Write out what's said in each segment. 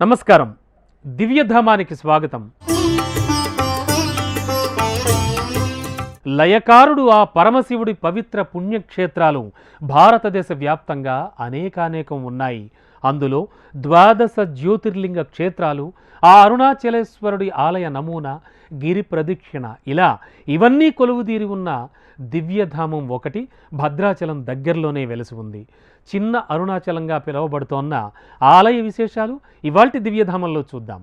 నమస్కారం. దివ్యధామానికి స్వాగతం. లయకారుడు ఆ పరమశివుడి పవిత్ర పుణ్యక్షేత్రాలు భారతదేశ వ్యాప్తంగా అనేకానేకం ఉన్నాయి. అందులో ద్వాదశ జ్యోతిర్లింగ క్షేత్రాలు ఆ అరుణాచలేశ్వరుడి ఆలయ నమూనా గిరి ప్రదక్షిణ ఇలా ఇవన్నీ కొలువుదీరి ఉన్న దివ్యధామం ఒకటి భద్రాచలం దగ్గరలోనే వెలిసి ఉంది. చిన్న అరుణాచలంగా పిలువబడుతోన్న ఆలయ విశేషాలు ఇవాల్టి దివ్యధామంలో చూద్దాం.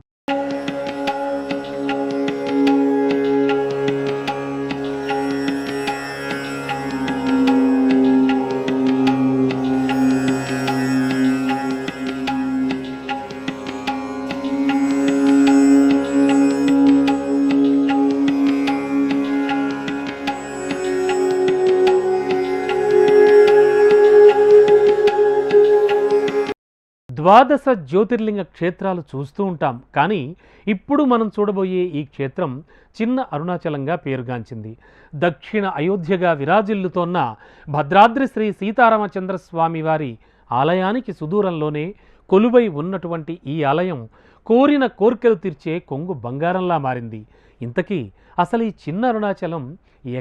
ద్వాదశ జ్యోతిర్లింగ క్షేత్రాలు చూస్తూ ఉంటాం. కానీ ఇప్పుడు మనం చూడబోయే ఈ క్షేత్రం చిన్న అరుణాచలంగా పేరుగాంచింది. దక్షిణ అయోధ్యగా విరాజిల్లుతోన్న భద్రాద్రి శ్రీ సీతారామచంద్ర స్వామి వారి ఆలయానికి సుదూరంలోనే కొలువై ఉన్నటువంటి ఈ ఆలయం కోరిన కోర్కెలు తీర్చే కొంగు బంగారంలా మారింది. ఇంతకీ అసలు ఈ చిన్న అరుణాచలం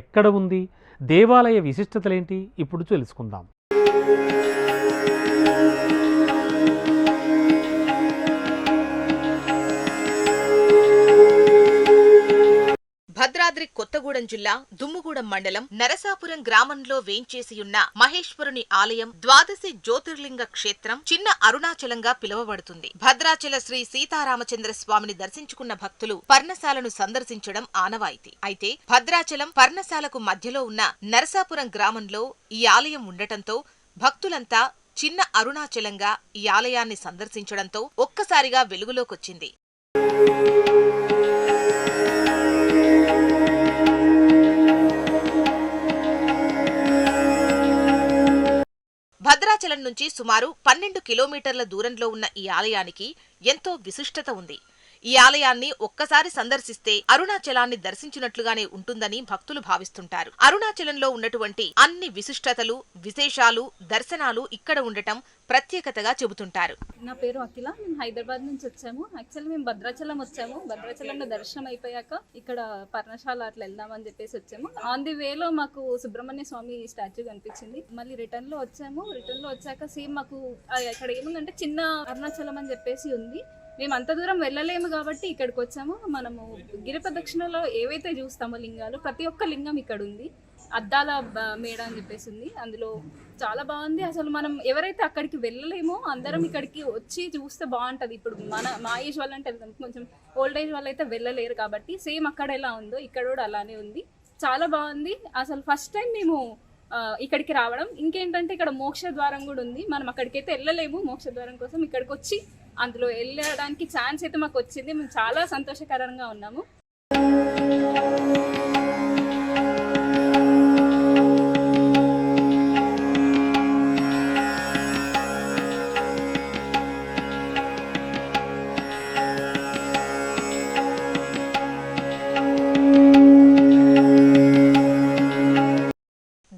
ఎక్కడ ఉంది? దేవాలయ విశిష్టతలేంటి? ఇప్పుడు తెలుసుకుందాం. భద్రాద్రి కొత్తగూడెం జిల్లా దుమ్ముగూడెం మండలం నరసాపురం గ్రామంలో వేంచేసియున్న మహేశ్వరుని ఆలయం ద్వాదశి జ్యోతిర్లింగ క్షేత్రం చిన్న అరుణాచలంగా పిలువబడుతుంది. భద్రాచల శ్రీ సీతారామచంద్ర స్వామిని దర్శించుకున్న భక్తులు పర్ణశాలను సందర్శించడం ఆనవాయితీ. అయితే భద్రాచలం పర్ణశాలకు మధ్యలో ఉన్న నరసాపురం గ్రామంలో ఈ ఆలయం ఉండటంతో భక్తులంతా చిన్న అరుణాచలంగా ఈ ఆలయాన్ని సందర్శించడంతో ఒక్కసారిగా వెలుగులోకొచ్చింది. భద్రాచలం నుంచి సుమారు పన్నెండు కిలోమీటర్ల దూరంలో ఉన్న ఈ ఆలయానికి ఎంతో విశిష్టత ఉంది. ఈ ఆలయాన్ని ఒక్కసారి సందర్శిస్తే అరుణాచలాన్ని దర్శించినట్లుగానే ఉంటుందని భక్తులు భావిస్తుంటారు. అరుణాచలంలో ఉన్నటువంటి అన్ని విశిష్టతలు విశేషాలు దర్శనాలు ఇక్కడ ఉండటం ప్రత్యేకతగా చెబుతుంటారు. నా పేరు అఖిల. మేము హైదరాబాద్ నుంచి వచ్చాము. యాక్చువల్లీ మేము భద్రాచలం వచ్చాము. భద్రాచలంలో దర్శనం అయిపోయాక ఇక్కడ పర్ణశాల అట్లా వెళ్దామని చెప్పేసి వచ్చాము. ఆన్ ది వేలో మాకు సుబ్రహ్మణ్య స్వామి స్టాచ్యూ కనిపించింది. మళ్ళీ రిటర్న్లో వచ్చాము. రిటర్న్లో వచ్చాక సేమ్ మాకు అక్కడ ఇక్కడ ఏముందంటే చిన్న అరుణాచలం అని చెప్పేసి ఉంది. మేము అంత దూరం వెళ్ళలేము కాబట్టి ఇక్కడికి వచ్చాము మనము గిరి ప్రదక్షిణలో ఏవైతే చూస్తామో లింగాలు ప్రతి ఒక్క లింగం ఇక్కడ ఉంది అద్దాల బ- మేడ అని చెప్పేసి ఉంది. అందులో చాలా బాగుంది. అసలు మనం ఎవరైతే అక్కడికి వెళ్ళలేమో అందరం ఇక్కడికి వచ్చి చూస్తే బాగుంటుంది. ఇప్పుడు మన మా ఏజ్ వాళ్ళంటే వెళ్తాం కొంచెం ఓల్డ్ ఏజ్ వాళ్ళు అయితే వెళ్ళలేరు కాబట్టి సేమ్ అక్కడ ఎలా ఉందో ఇక్కడ కూడా అలానే ఉంది. చాలా బాగుంది. అసలు ఫస్ట్ టైం మేము ఇక్కడికి రావడం. ఇంకేంటంటే ఇక్కడ మోక్ష ద్వారం కూడా ఉంది. మనం అక్కడికైతే వెళ్ళలేము. మోక్ష ద్వారం కోసం ఇక్కడికి వచ్చి అందులో వెళ్ళడానికి ఛాన్స్ అయితే మాకు వచ్చింది. మేము చాలా సంతోషకరంగా ఉన్నాము.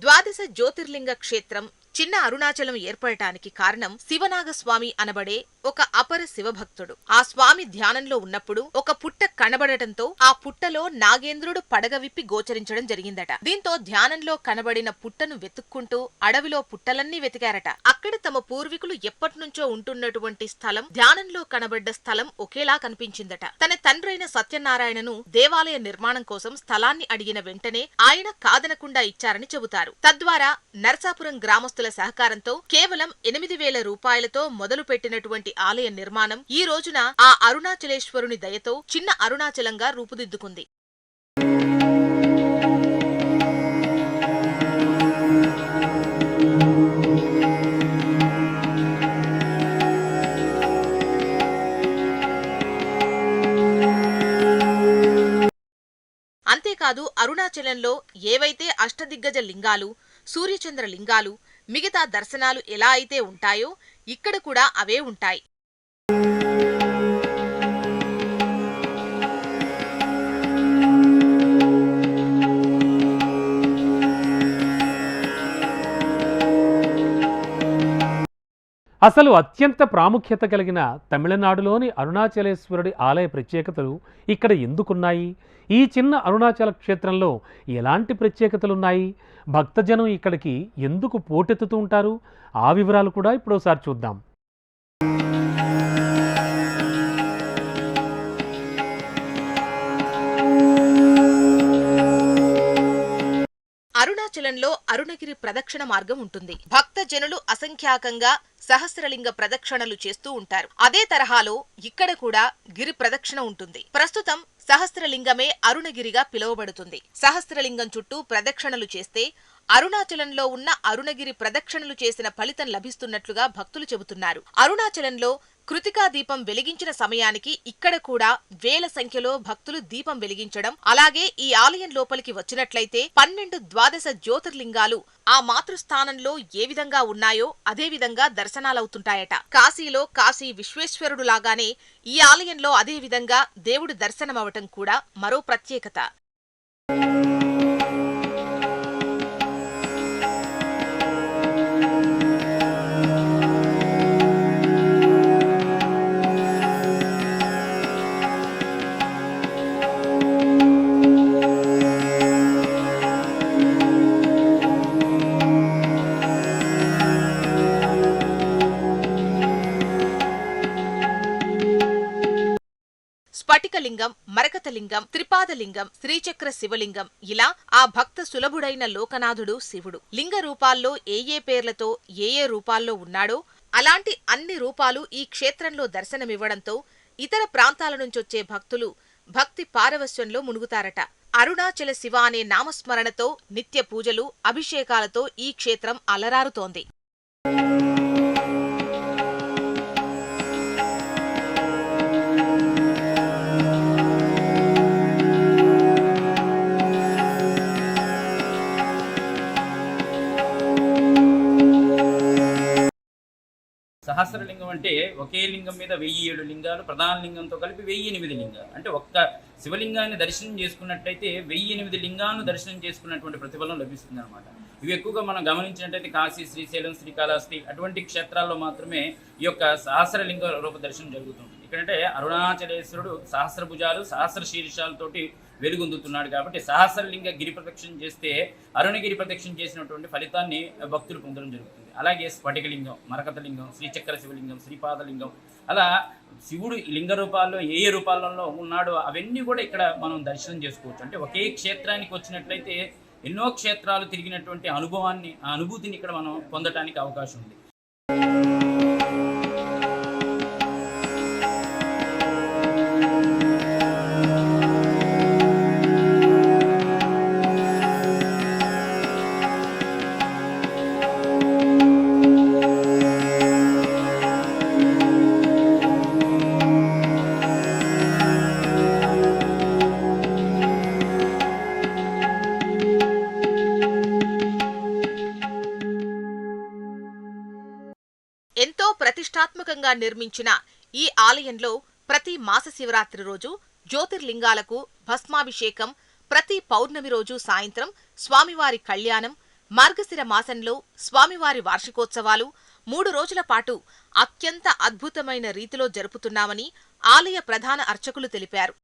ద్వాదశ జ్యోతిర్లింగ క్షేత్రం చిన్న అరుణాచలం ఏర్పడటానికి కారణం శివనాగస్వామి అనబడే ఒక అపర శివభక్తుడు. ఆ స్వామి ధ్యానంలో ఉన్నప్పుడు ఒక పుట్ట కనబడటంతో ఆ పుట్టలో నాగేంద్రుడు పడగ విప్పి గోచరించడం జరిగిందట. దీంతో ధ్యానంలో కనబడిన పుట్టను వెతుక్కుంటూ అడవిలో పుట్టలన్నీ వెతికారట. అక్కడ తమ పూర్వీకులు ఎప్పటినుంచో ఉంటున్నటువంటి స్థలం ధ్యానంలో కనబడ్డ స్థలం ఒకేలా కనిపించిందట. తన తండ్రైన సత్యనారాయణను దేవాలయ నిర్మాణం కోసం స్థలాన్ని అడిగిన వెంటనే ఆయన కాదనకుండా ఇచ్చారని చెబుతారు. తద్వారా నరసాపురం గ్రామస్తుల సహకారంతో కేవలం ఎనిమిది వేల రూపాయలతో మొదలు పెట్టినటువంటి ఆలయ నిర్మాణం ఈ రోజున ఆ అరుణాచలేశ్వరుని దయతో చిన్న అరుణాచలంగా రూపుదిద్దుకుంది. అంతేకాదు అరుణాచలంలో ఏవైతే అష్టదిగ్గజ లింగాలు సూర్యచంద్ర లింగాలు మిగతా దర్శనాలు ఎలా అయితే ఉంటాయో ఇక్కడ కూడా అవే ఉంటాయి. అసలు అత్యంత ప్రాముఖ్యత కలిగిన తమిళనాడులోని అరుణాచలేశ్వరుడి ఆలయ ప్రత్యేకతలు ఇక్కడ ఎందుకున్నాయి? ఈ చిన్న అరుణాచల క్షేత్రంలో ఎలాంటి ప్రత్యేకతలున్నాయి? భక్తజనం ఇక్కడికి ఎందుకు పోటెత్తుతూ ఉంటారు? ఆ వివరాలు కూడా ఇప్పుడోసారి చూద్దాం. అరుణాచలంలో అరుణగిరి ప్రదక్షిణ మార్గం ఉంటుంది. భక్త జనులు అసంఖ్యాకంగా సహస్రలింగ ప్రదక్షిణలు చేస్తూ ఉంటారు. అదే తరహాలో ఇక్కడ కూడా గిరి ప్రదక్షిణ ఉంటుంది. ప్రస్తుతం సహస్రలింగమే అరుణగిరిగా పిలువబడుతుంది. సహస్రలింగం చుట్టూ ప్రదక్షిణలు చేస్తే అరుణాచలంలో ఉన్న అరుణగిరి ప్రదక్షిణలు చేసిన ఫలితం లభిస్తున్నట్లుగా భక్తులు చెబుతున్నారు. అరుణాచలంలో కృతికా దీపం వెలిగించిన సమయానికి ఇక్కడ కూడా వేల సంఖ్యలో భక్తులు దీపం వెలిగించడం అలాగే ఈ ఆలయం లోపలికి వచ్చినట్లయితే పన్నెండు ద్వాదశ జ్యోతిర్లింగాలు ఆ మాతృస్థానంలో ఏ విధంగా ఉన్నాయో అదే విధంగా దర్శనాలవుతుంటాయట. కాశీలో కాశీ విశ్వేశ్వరుడు లాగానే ఈ ఆలయంలో అదే విధంగా దేవుడు దర్శనమవటం కూడా మరో ప్రత్యేకత. స్ఫటికలింగం మరకతలింగం త్రిపాదలింగం శ్రీచక్ర శివలింగం. ఇలా ఆ భక్త సులభుడైన లోకనాథుడు శివుడు. లింగ రూపాల్లో ఏ ఏ పేర్లతో ఏ ఏ రూపాల్లో ఉన్నాడో అలాంటి అన్ని రూపాలు ఈ క్షేత్రంలో దర్శనమివ్వడంతో ఇతర ప్రాంతాల నుంచొచ్చే భక్తులు భక్తి పారవస్యంలో మునుగుతారట. అరుణాచల శివ అనే నామస్మరణతో నిత్య పూజలు అభిషేకాలతో ఈ క్షేత్రం అలరారుతోంది. సహస్రలింగం అంటే ఒకే లింగం మీద వెయ్యి ఏడు లింగాలు ప్రధాన లింగంతో కలిపి వెయ్యి ఎనిమిది లింగాలు. అంటే ఒక్క శివలింగాన్ని దర్శనం చేసుకున్నట్టయితే వెయ్యి ఎనిమిది లింగాలను దర్శనం చేసుకున్నటువంటి ప్రతిఫలం లభిస్తుంది అనమాట ఇవి ఎక్కువగా మనం గమనించినట్టయితే కాశీ శ్రీశైలం శ్రీకాళహస్తి అటువంటి క్షేత్రాల్లో మాత్రమే ఈ యొక్క సహస్రలింగ రూప దర్శనం జరుగుతుంది ఎందుకంటే అరుణాచలేశ్వరుడు సహస్రభుజాలు సహస్ర శీర్షాలతోటి వెలుగొందుతున్నాడు కాబట్టి సహస్రలింగ గిరి ప్రదక్షిణ చేస్తే అరుణగిరి ప్రదక్షిణ చేసినటువంటి ఫలితాన్ని భక్తులు పొందడం జరుగుతుంది. అలాగే స్ఫటికలింగం మరకతలింగం శ్రీచక్ర శివలింగం శ్రీపాదలింగం అలా శివుడు లింగ రూపాల్లో ఏ ఏ రూపాలలో ఉన్నాడో అవన్నీ కూడా ఇక్కడ మనం దర్శనం చేసుకోవచ్చు. అంటే ఒకే క్షేత్రానికి వచ్చినట్లయితే ఎన్నో క్షేత్రాలు తిరిగినటువంటి అనుభవాన్ని ఆ అనుభూతిని ఇక్కడ మనం పొందటానికి అవకాశం ఉంది. నిర్మించిన ఈ ఆలయంలో ప్రతి మాస శివరాత్రి రోజు జ్యోతిర్లింగాలకు భస్మాభిషేకం ప్రతి పౌర్ణమి రోజు సాయంత్రం స్వామివారి కళ్యాణం మార్గశిర మాసంలో స్వామివారి వార్షికోత్సవాలు మూడు రోజుల పాటు అత్యంత అద్భుతమైన రీతిలో జరుపుతున్నామని ఆలయ ప్రధాన అర్చకులు తెలిపారు.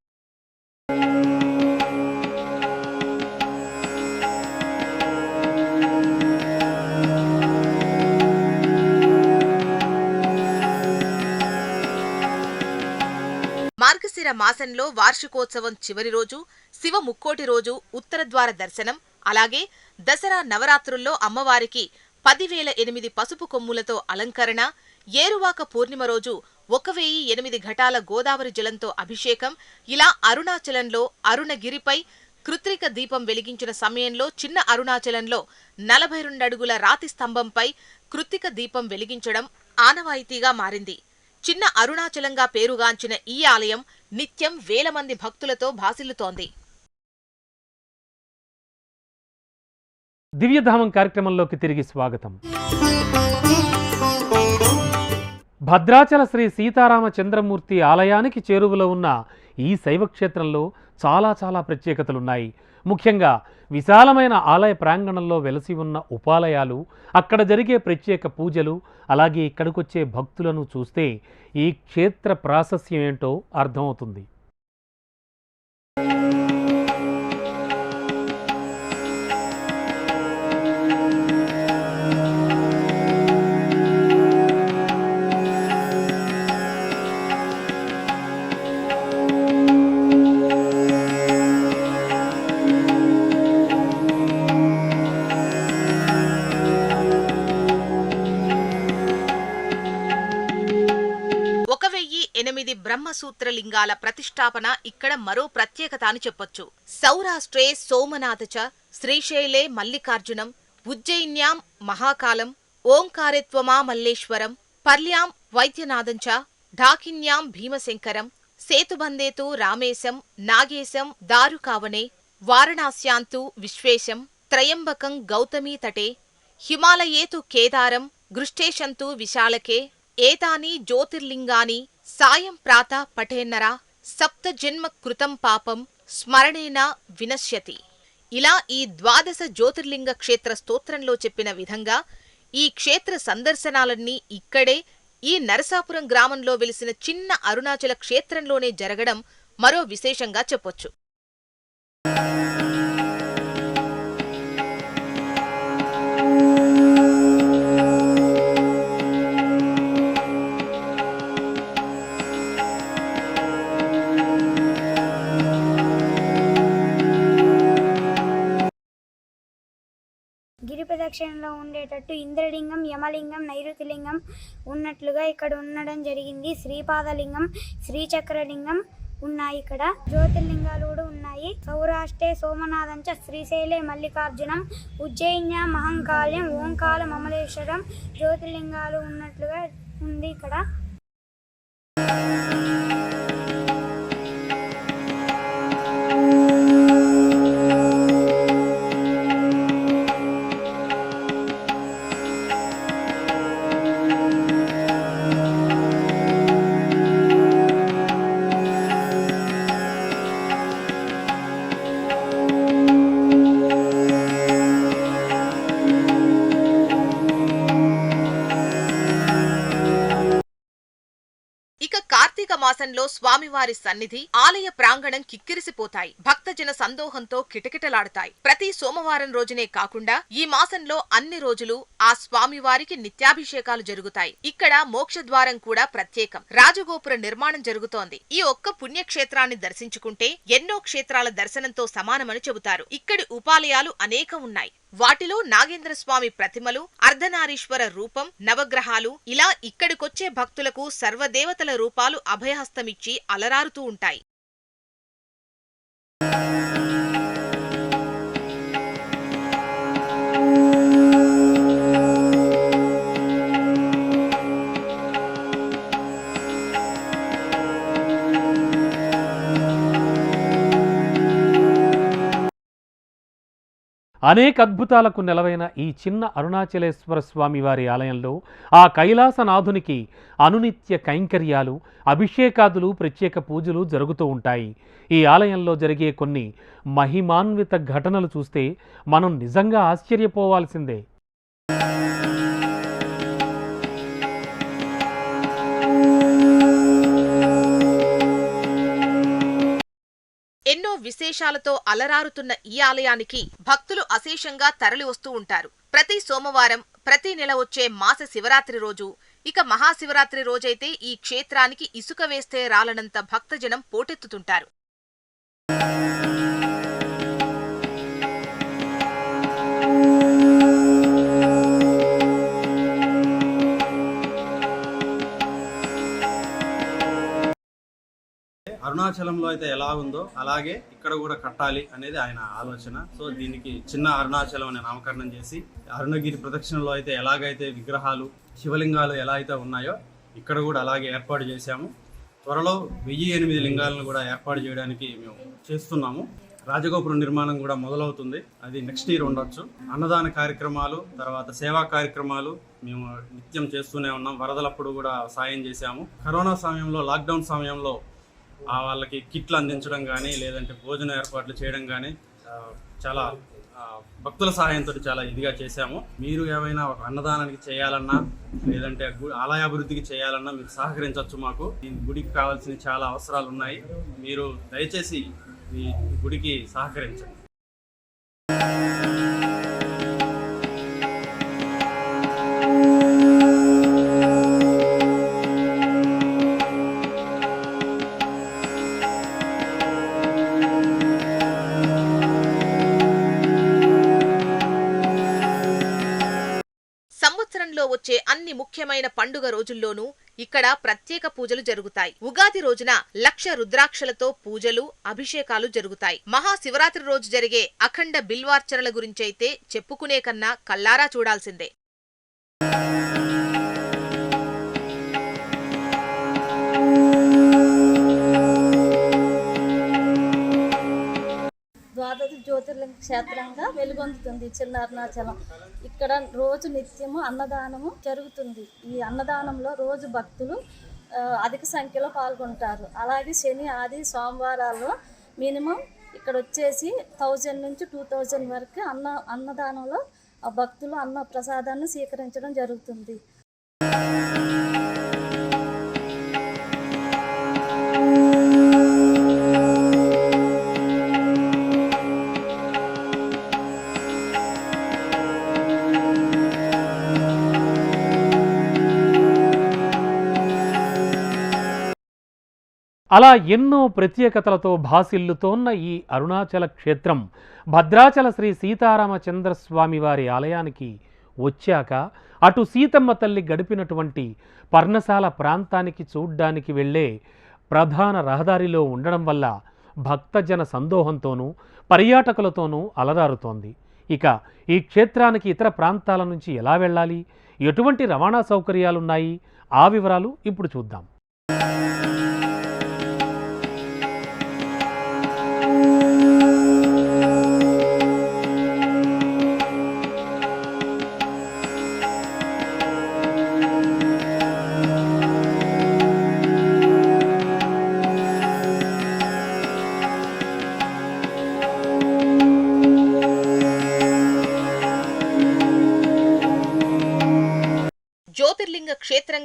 మార్గశిర మాసంలో వార్షికోత్సవం చివరి రోజు శివ ముక్కోటి రోజు ఉత్తరద్వార దర్శనం అలాగే దసరా నవరాత్రుల్లో అమ్మవారికి పదివేల ఎనిమిది పసుపు కొమ్ములతో అలంకరణ ఏరువాక పూర్ణిమ రోజు ఒక వెయ్యి ఎనిమిది ఘటాల గోదావరి జలంతో అభిషేకం ఇలా అరుణాచలంలో అరుణగిరిపై కృత్రిక దీపం వెలిగించిన సమయంలో చిన్న అరుణాచలంలో నలభై రెండు అడుగుల రాతి స్తంభంపై కృత్తిక దీపం వెలిగించడం ఆనవాయితీగా మారింది. చిన్న అరుణాచలంగా పేరుగాంచిన ఈ ఆలయం నిత్యం వేల మంది భక్తులతో భాసిల్లుతోంది. దివ్యధామం కార్యక్రమంలోకి తిరిగి స్వాగతం. భద్రాచల శ్రీ సీతారామ చంద్రమూర్తి ఆలయానికి చేరువలో ఉన్న ఈ శైవ క్షేత్రంలో చాలా చాలా ప్రత్యేకతలున్నాయి. ముఖ్యంగా విశాలమైన ఆలయ ప్రాంగణంలో వెలసి ఉన్న ఉపాలయాలు అక్కడ జరిగే ప్రత్యేక పూజలు అలాగే ఇక్కడికొచ్చే భక్తులను చూస్తే ఈ క్షేత్ర ప్రాశస్యం ఏంటో అర్థమవుతుంది. బ్రహ్మసూత్రలింగాల ప్రతిష్టాపన ఇక్కడ మరో ప్రత్యేకత అని చెప్పొచ్చు. సౌరాష్ట్రే సోమనాథచ చ శ్రీశైలే మల్లికార్జునం ఉజ్జయిన్యాం మహాకాలం ఓంకారేత్వమా మల్లేశ్వరం పర్యాం వైద్యనాథం చ ఢాకిన్యాం భీమశంకరం సేతుబందేతు రామేశం నాగేశం దారుకావనే వారణాస్యాంతు విశ్వేశం త్రయంబకం గౌతమీ తటే హిమాలయేతు కేదారం గృష్టేశంతు విశాలకే ఏతాని జ్యోతిర్లింగాని సాయం ప్రాత పఠేన్నరా సప్త జన్మ కృతం పాపం స్మరణేన వినశ్యతి. ఇలా ఈ ద్వాదశ జ్యోతిర్లింగ క్షేత్ర స్తోత్రంలో చెప్పిన విధంగా ఈ క్షేత్ర సందర్శనాలన్నీ ఇక్కడే ఈ నరసాపురం గ్రామంలో వెలిసిన చిన్న అరుణాచల క్షేత్రంలోనే జరగడం మరో విశేషంగా చెప్పొచ్చు. గిరి ఉండేటట్టు ఇంద్రలింగం యమలింగం నైరుతిలింగం ఉన్నట్లుగా ఇక్కడ ఉండడం జరిగింది. శ్రీపాదలింగం శ్రీచక్రలింగం ఉన్నాయి ఇక్కడ. జ్యోతిర్లింగాలు కూడా ఉన్నాయి. సౌరాష్ట్రే సోమనాథంచ శ్రీశైలే మల్లికార్జునం ఉజ్జయిన్య మహంకాళ్యం ఓంకాల మమలేశ్వరం జ్యోతిర్లింగాలు ఉన్నట్లుగా ఉంది ఇక్కడ. కార్తీక స్వామివారి సన్నిధి ఆలయ ప్రాంగణం కిక్కిరిసిపోతాయి. భక్తజన సందోహంతో కిటకిటలాడతాయి. ప్రతి సోమవారం రోజునే కాకుండా ఈ మాసంలో అన్ని రోజులు ఆ స్వామివారికి నిత్యాభిషేకాలు జరుగుతాయి. ఇక్కడ మోక్షద్వారం కూడా ప్రత్యేకం. రాజగోపుర నిర్మాణం జరుగుతోంది. ఈ ఒక్క పుణ్యక్షేత్రాన్ని దర్శించుకుంటే ఎన్నో క్షేత్రాల దర్శనంతో సమానమని చెబుతారు. ఇక్కడి ఉపాలయాలు అనేకం ఉన్నాయి. వాటిలో నాగేంద్ర స్వామి ప్రతిమలు అర్ధనారీశ్వర రూపం నవగ్రహాలు ఇలా ఇక్కడికొచ్చే భక్తులకు సర్వదేవతల రూపాలు అభయహస్తమిచ్చి అలరారుతూ ఉంటాయి. అనేక అద్భుతాలకు నెలవైన ఈ చిన్న అరుణాచలేశ్వర స్వామి వారి ఆలయంలో ఆ కైలాసనాథునికి అనునిత్య కైంకర్యాలు అభిషేకాదులు ప్రత్యేక పూజలు జరుగుతూ ఉంటాయి. ఈ ఆలయంలో జరిగే కొన్ని మహిమాన్విత ఘటనలు చూస్తే మనం నిజంగా ఆశ్చర్యపోవాల్సిందే. విశేషాలతో అలరారుతున్న ఈ ఆలయానికి భక్తులు అశేషంగా తరలి వస్తూ ఉంటారు. ప్రతి సోమవారం ప్రతి నెల వచ్చే మాస శివరాత్రి రోజు ఇక మహాశివరాత్రి రోజైతే ఈ క్షేత్రానికి ఇసుక వేస్తే రాలనంత భక్తజనం పోటెత్తుతుంటారు. అరుణాచలంలో అయితే ఎలా ఉందో అలాగే ఇక్కడ కూడా కట్టాలి అనేది ఆయన ఆలోచన. సో దీనికి చిన్న అరుణాచలం అనే నామకరణం చేసి అరుణగిరి ప్రదక్షిణలో అయితే ఎలాగైతే విగ్రహాలు శివలింగాలు ఎలా అయితే ఉన్నాయో ఇక్కడ కూడా అలాగే ఏర్పాటు చేశాము. త్వరలో వెయ్యి ఎనిమిది లింగాలను కూడా ఏర్పాటు చేయడానికి మేము చేస్తున్నాము. రాజగోపురం నిర్మాణం కూడా మొదలవుతుంది. అది నెక్స్ట్ ఇయర్ ఉండొచ్చు. అన్నదాన కార్యక్రమాలు తర్వాత సేవా కార్యక్రమాలు మేము నిత్యం చేస్తూనే ఉన్నాం. వరదలప్పుడు కూడా సాయం చేశాము. కరోనా సమయంలో లాక్డౌన్ సమయంలో వాళ్ళకి కిట్లు అందించడం కానీ లేదంటే భోజన ఏర్పాట్లు చేయడం కానీ చాలా భక్తుల సహాయంతో చాలా ఇదిగా చేశాము. మీరు ఏమైనా ఒక అన్నదానానికి చేయాలన్నా లేదంటే ఆలయ అభివృద్ధికి చేయాలన్నా మీరు సహకరించవచ్చు మాకు. ఈ గుడికి కావాల్సిన చాలా అవసరాలు ఉన్నాయి మీరు దయచేసి ఈ గుడికి సహకరించండి. ముఖ్యమైన పండుగ రోజుల్లోనూ ఇక్కడ ప్రత్యేక పూజలు జరుగుతాయి. ఉగాది రోజున లక్ష రుద్రాక్షలతో పూజలు అభిషేకాలు జరుగుతాయి. మహాశివరాత్రి రోజు జరిగే అఖండ బిల్వార్చనల గురించైతే చెప్పుకునే కన్నా కల్లారా చూడాల్సిందే. ద్వాదశ జ్యోతిర్లింగ క్షేత్రంగా వెలుగొందుతుంది చిన్న అరుణాచలం. ఇక్కడ రోజు నిత్యము అన్నదానము జరుగుతుంది. ఈ అన్నదానంలో రోజు భక్తులు అధిక సంఖ్యలో పాల్గొంటారు. అలాగే శని ఆది సోమవారాల్లో మినిమం ఇక్కడ వచ్చేసి థౌజండ్ నుంచి టూ థౌజండ్ వరకు అన్న అన్నదానంలో ఆ భక్తులు అన్న ప్రసాదాన్ని స్వీకరించడం జరుగుతుంది. అలా ఎన్నో ప్రత్యేకతలతో భాసిల్లుతోన్న ఈ అరుణాచల క్షేత్రం భద్రాచల శ్రీ సీతారామచంద్ర స్వామి వారి ఆలయానికి వచ్చాక అటు సీతమ్మ తల్లి గడిపినటువంటి పర్ణశాల ప్రాంతానికి చూడ్డానికి వెళ్ళే ప్రధాన రహదారిలో ఉండడం వల్ల భక్తజన సందోహంతోనూ పర్యాటకులతోనూ అలరారుతోంది ఇక ఈ క్షేత్రానికి ఇతర ప్రాంతాల నుంచి ఎలా వెళ్ళాలి? ఎటువంటి రవాణా సౌకర్యాలున్నాయి? ఆ వివరాలు ఇప్పుడు చూద్దాం.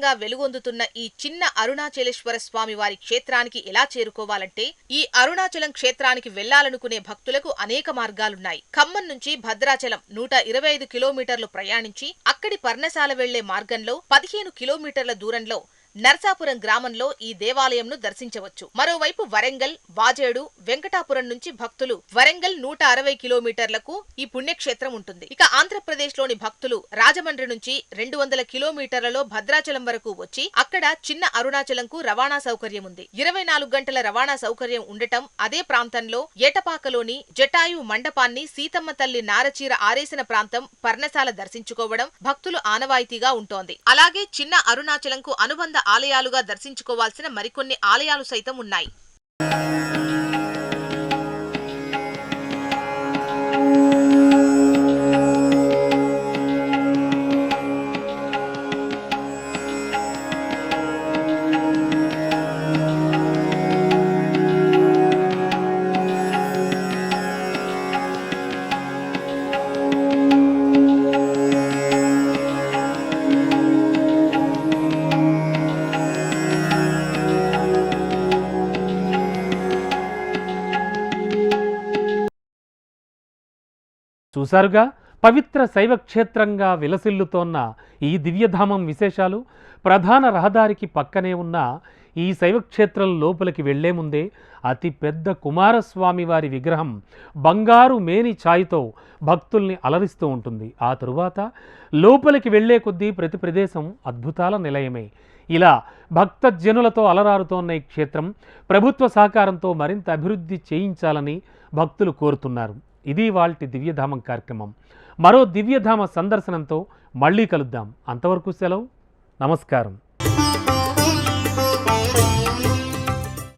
క్షేత్రంగా వెలుగొందుతున్న ఈ చిన్న అరుణాచలేశ్వర స్వామి వారి క్షేత్రానికి ఎలా చేరుకోవాలంటే ఈ అరుణాచలం క్షేత్రానికి వెళ్ళాలనుకునే భక్తులకు అనేక మార్గాలున్నాయి. ఖమ్మం నుంచి భద్రాచలం నూట ఇరవై ఐదు కిలోమీటర్లు ప్రయాణించి అక్కడి పర్ణశాల వెళ్ళే మార్గంలో పదిహేను కిలోమీటర్ల దూరంలో నర్సాపురం గ్రామంలో ఈ దేవాలయంను దర్శించవచ్చు. మరోవైపు వరంగల్ వాజేడు వెంకటాపురం నుంచి భక్తులు వరంగల్ నూట అరవై కిలోమీటర్లకు ఈ పుణ్యక్షేత్రం ఉంటుంది. ఇక ఆంధ్రప్రదేశ్లోని భక్తులు రాజమండ్రి నుంచి రెండు వందల కిలోమీటర్లలో భద్రాచలం వరకు వచ్చి అక్కడ చిన్న అరుణాచలంకు రవాణా సౌకర్యం ఉంది. ఇరవై నాలుగు గంటల రవాణా సౌకర్యం ఉండటం అదే ప్రాంతంలో ఏటపాకలోని జటాయు మండపాన్ని సీతమ్మ తల్లి నారచీర ఆరేసిన ప్రాంతం పర్ణశాల దర్శించుకోవడం భక్తులు ఆనవాయితీగా ఉంటోంది. అలాగే చిన్న అరుణాచలంకు అనుబంధ ఆలయాలుగా దర్శించుకోవాల్సిన మరికొన్ని ఆలయాలు సైతం ఉన్నాయి. చూశారుగా? పవిత్ర శైవ క్షేత్రంగా విలసిల్లుతోన్న ఈ దివ్యధామం విశేషాలు ప్రధాన రహదారికి పక్కనే ఉన్న ఈ శైవక్షేత్రం లోపలికి వెళ్ళే ముందే అతి పెద్ద కుమారస్వామి వారి విగ్రహం బంగారు మేని ఛాయ్తో భక్తుల్ని అలరిస్తూ ఉంటుంది. ఆ తరువాత లోపలికి వెళ్ళే కొద్దీ ప్రతి ప్రదేశం అద్భుతాల నిలయమే. ఇలా భక్తజనులతో అలరారుతోన్న ఈ క్షేత్రం ప్రభుత్వ సహకారంతో మరింత అభివృద్ధి చేయించాలని భక్తులు కోరుతున్నారు. ఇది వాళ్ళ దివ్యధామం కార్యక్రమం. మరో దివ్యధామ సందర్శనంతో మళ్ళీ కలుద్దాం. అంతవరకు సెలవు. నమస్కారం.